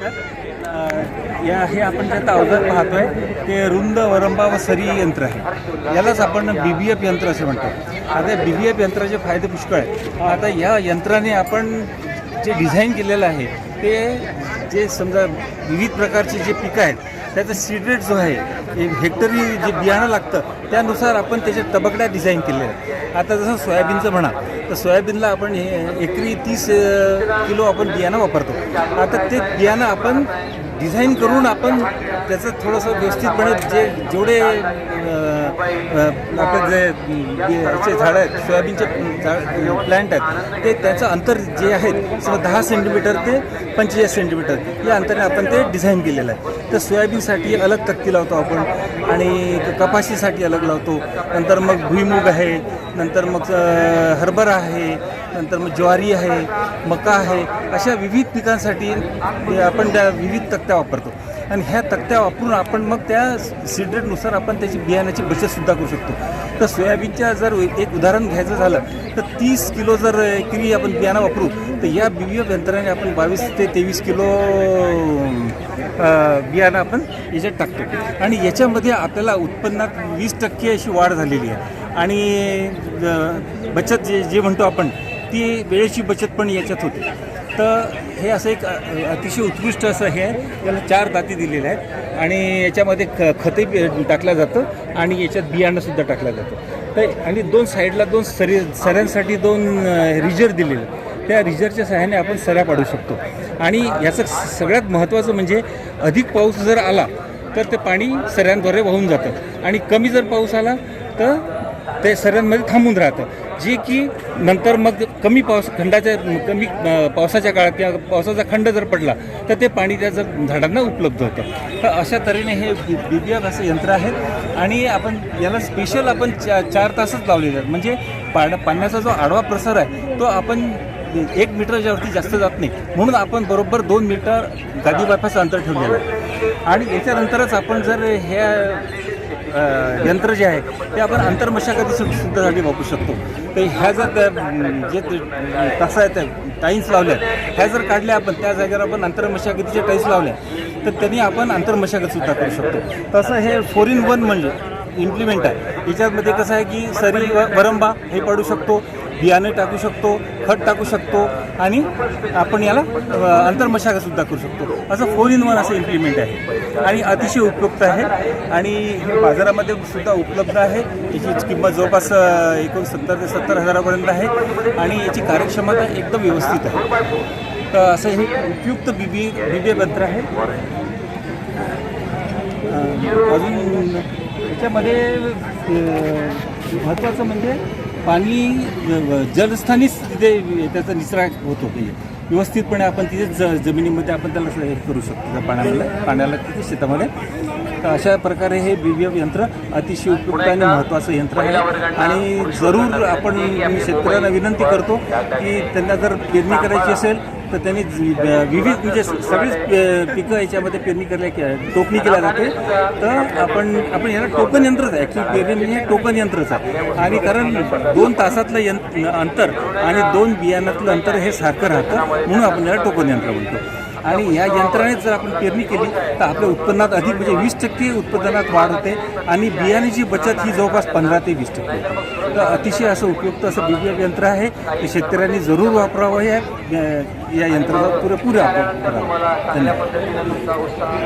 या हे आपण जे आता अवजार पाहतोय ते रुंद वरंबा व सरी यंत्र आहे. यालाच आपण बी बी एफ यंत्र असे म्हणतो. आता बी बी एफ यंत्राचे फायदे पुष्कळ आहेत. आता या यंत्राने आपण जे डिझाईन केलेलं आहे ते जे समजा विविध प्रकारचे जे पिकं आहेत त्याचा सीड रेट जो आहे हेक्टरी जे बियाणं लागतं त्यानुसार आपण त्याच्या तबकड्या डिझाईन केलेल्या आहेत. आता जसं सोयाबीनचं म्हणा तर सोयाबीनला आपण हे एकरी तीस किलो आपण बियाणं वापरतो. आता ते बियाणं आपण डिझाईन करून आपण त्याचं थोडंसं व्यवस्थितपणे जे जेवढे आपले जे बी- याचे झाडं आहेत सोयाबीनचे झाड प्लॅन्ट आहेत ते त्याचं अंतर जे आहे समजा दहा सेंटीमीटर ते पंचेचाळीस सेंटीमीटर या अंतराने आपण ते डिझाईन केलेलं आहे. तर सोयाबीनसाठी अलग तक्ती लावतो आपण आणि कपाशीसाठी अलग लावतो. नंतर मग भुईमुग आहे नंतर मग हरभरा आहे नंतर मग ज्वारी आहे मका आहे अशा विविध पिकांसाठी आपण त्या विविध तक्त्या वापरतो. आणि ह्या तक्त्या वापरून आपण मग त्या सिड्रेटनुसार आपण त्याची बियाण्याची बचतसुद्धा करू शकतो. तर सोयाबीनच्या जर एक उदाहरण घ्यायचं झालं तर तीस किलो जर किवी आपण बियाणं वापरू तर या बी एफ यंत्राने आपण बावीस ते तेवीस किलो बियाणं आपण याच्यात टाकतो. आणि याच्यामध्ये आपल्याला उत्पन्नात वीस टक्के अशी वाढ झालेली आहे. आणि बचत जे जे म्हणतो आपण ती वेळेची बचत पण याच्यात होते. तर हे असं एक अतिशय उत्कृष्ट असं हे आहे. याला चार दाती दिलेल्या आहेत. आणि याच्यामध्ये ख खते टाकलं जातं आणि याच्यात बियाणंसुद्धा टाकलं जातं. तर आणि दोन साईडला दोन सरी सऱ्यांसाठी दोन रिजर दिलेले त्या रिजरच्या सहाय्याने आपण सऱ्या पाडू शकतो. आणि याचं सगळ्यात महत्त्वाचं म्हणजे अधिक पाऊस जर आला तर ते पाणी सऱ्यांद्वारे वाहून जातं. आणि कमी जर पाऊस आला तर ते सऱ्यांमध्ये थांबून राहतं. जे की नंतर मग कमी पाऊस खंडाच्या कमी पावसाच्या काळात किंवा पावसाचा खंड जर पडला तर ते पाणी त्या जर झाडांना उपलब्ध होतं. तर अशा तऱ्हेने हे बी असं यंत्र आहे आणि आपण याला स्पेशल आपण चा चार तासच लावलेले आहेत. म्हणजे पाण्या पाण्याचा जो आडवा प्रसार आहे तो आपण एक मीटरच्या वरती जास्त जात नाही. म्हणून आपण बरोबर दोन मीटर गादी बायपाचं अंतर ठेवलेलं आहे. आणि याच्यानंतरच आपण जर ह्या यंत्र जे आहे ते आपण आंतरमशागती सुद्धासाठी वापरू शकतो. तर ह्या जर त्या, जे तसं आहे त्या टाईल्स लावल्या ह्या जर काढल्या आपण त्या जागेवर आपण आंतरमशागतीच्या टाईल्स लावल्या तर त्यांनी आपण आंतरमशागत सुद्धा करू शकतो. तसं हे फोर इन वन म्हणजे इम्प्लिमेंट आहे. याच्यामध्ये कसं आहे की सरी व वरंबा हे पडू शकतो बियाणे टाकू शकतो खत टाकू शकतो आणि आपण याला अ, करू शकतो. असं फोर इन वन असं इम्प्लिमेंट आहे. आणि अतिशय उपयुक्त आहे. आणि हे बाजारामध्ये सुद्धा उपलब्ध आहे. याची किंमत जवळपास एकूण सत्तर ते सत्तर हजारापर्यंत आहे. आणि याची कार्यक्षमता एकदम व्यवस्थित आहे. तर असं हे उपयुक्त बी बी बी बी आहे अजून याच्यामध्ये महत्त्वाचं म्हणजे पाणी जलस्थानीच तिथे त्याचा निचरा होतो. म्हणजे व्यवस्थितपणे आपण तिथे ज जमिनीमध्ये आपण त्याला हे करू शकतो. त्या पाण्यामध्ये पाण्याला तिथे शेतामध्ये. तर अशा प्रकारे हे बी यंत्र अतिशय उपयुक्त आणि महत्त्वाचं यंत्र आहे. आणि जरूर आपण शेतकऱ्यांना विनंती करतो की त्यांना जर पेरणी करायची असेल तर त्यांनी विविध म्हणजे सगळीच पिकं याच्यामध्ये पेरणी केल्या की टोकणी केल्या जाते. तर आपण आपण याला टोकन यंत्रच आहे. ॲक्च्युली पेरणी म्हणजे हे टोकन यंत्रच आहे. आणि कारण दोन तासातलं यंत्र अंतर आणि दोन बियाणातलं अंतर हे सारखं राहतं. म्हणून आपण याला टोकन यंत्र म्हणतो. आणि या यंत्राने जर आपण पेरणी केली तर आपल्या उत्पन्नात अधिक म्हणजे वीस टक्के उत्पादनात वाढ होते आणि बियाण्याची बचत ही जवळपास पंधरा ते वीस टक्के होते. तर अतिशय असं उपयुक्त असं बी यंत्र आहे. ते शेतकऱ्यांनी जरूर वापरावं या या यंत्राचा पुरेपूर वापर करावा. धन्यवाद.